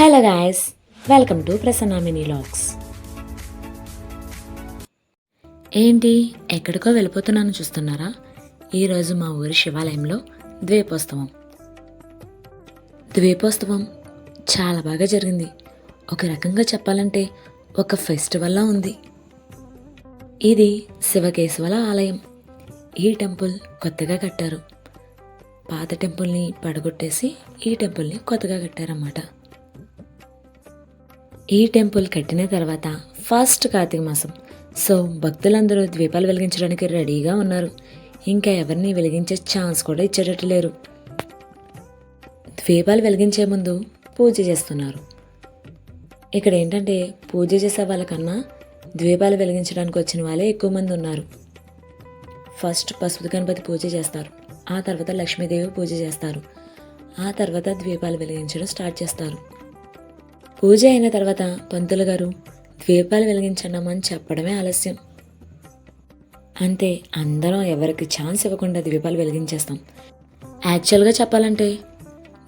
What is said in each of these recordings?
Hello guys welcome to ప్రసన్నామిని లాక్స్ vlogs ఏంటి ఎక్కడికో వెళ్ళిపోతున్నాను చూస్తున్నారా? ఈరోజు మా ఊరి శివాలయంలో ద్వీపోత్సవం. ద్వీపోత్సవం చాలా బాగా జరిగింది. ఒక రకంగా చెప్పాలంటే ఒక ఫెస్టివల్లా ఉంది. ఇది శివకేశవల ఆలయం. ఈ టెంపుల్ కొత్తగా కట్టారు. పాత టెంపుల్ని పడగొట్టేసి ఈ టెంపుల్ని కొత్తగా కట్టారన్నమాట. ఈ టెంపుల్ కట్టిన తర్వాత ఫస్ట్ కార్తీక మాసం. సో భక్తులందరూ ద్వీపాలు వెలిగించడానికి రెడీగా ఉన్నారు. ఇంకా ఎవరిని వెలిగించే ఛాన్స్ కూడా ఇచ్చేటట్టు లేరు ద్వీపాలు వెలిగించే ముందు పూజ చేస్తున్నారు. ఇక్కడ ఏంటంటే పూజ చేసే వాళ్ళకన్నా ద్వీపాలు వెలిగించడానికి వచ్చిన వాళ్ళే ఎక్కువ మంది ఉన్నారు. ఫస్ట్ పసుపు గణపతి పూజ చేస్తారు. ఆ తర్వాత లక్ష్మీదేవి పూజ చేస్తారు. ఆ తర్వాత ద్వీపాలు వెలిగించడం స్టార్ట్ చేస్తారు. పూజ అయిన తర్వాత పంతులు గారు ద్వీపాలు వెలిగించండమని చెప్పడమే ఆలస్యం. అంతే అందరం ఎవరికి ఛాన్స్ ఇవ్వకుండా ద్వీపాలు వెలిగించేస్తాం. యాక్చువల్గా చెప్పాలంటే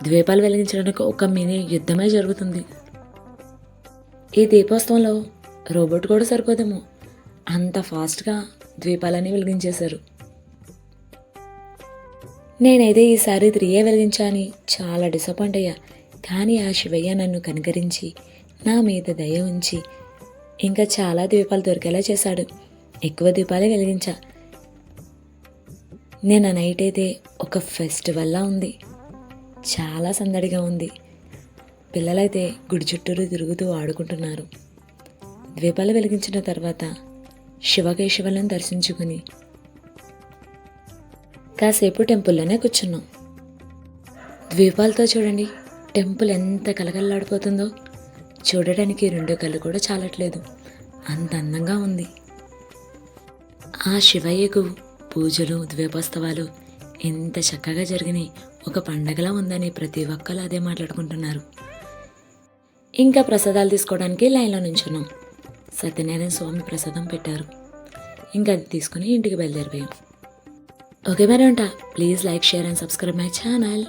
ద్వీపాలు వెలిగించడానికి ఒక మినీ యుద్ధమే జరుగుతుంది. ఈ దీపోత్సవంలో రోబోట్ కూడా సరిపోదేమో. అంత ఫాస్ట్గా ద్వీపాలని వెలిగించేశారు. నేనైతే ఈసారి త్రీయే వెలిగించాని చాలా డిసప్పాయింట్ అయ్యా. కానీ ఆ శివయ్య నన్ను కనుగరించి నా మీద దయ ఉంచి ఇంకా చాలా ద్వీపాలు దొరికేలా చేశాడు. ఎక్కువ ద్వీపాలే వెలిగించా. నేను ఆ నైట్ అయితే ఒక ఫెస్టివల్లా ఉంది. చాలా సందడిగా ఉంది. పిల్లలైతే గుడి చుట్టూరు తిరుగుతూ ఆడుకుంటున్నారు. ద్వీపాలు వెలిగించిన తర్వాత శివకేశవులను దర్శించుకుని కాసేపు టెంపుల్లోనే కూర్చున్నాం. ద్వీపాలతో చూడండి. టెంపుల్ ఎంత కలగల్లాడిపోతుందో చూడడానికి రెండు కళ్ళు కూడా చాలట్లేదు. అంత అందంగా ఉంది. ఆ శివయ్యకు పూజలు ద్వీపోత్సవాలు ఎంత చక్కగా జరిగినాయి. ఒక పండగలా ఉందని ప్రతి ఒక్కరు అదే మాట్లాడుకుంటున్నారు. ఇంకా ప్రసాదాలు తీసుకోవడానికి లైన్లో నుంచున్నాం. సత్యనారాయణ స్వామి ప్రసాదం పెట్టారు. ఇంకా అది తీసుకుని ఇంటికి బయలుదేరిపోయాం. ఓకే మరి ఉంటా. Please like share and subscribe my channel.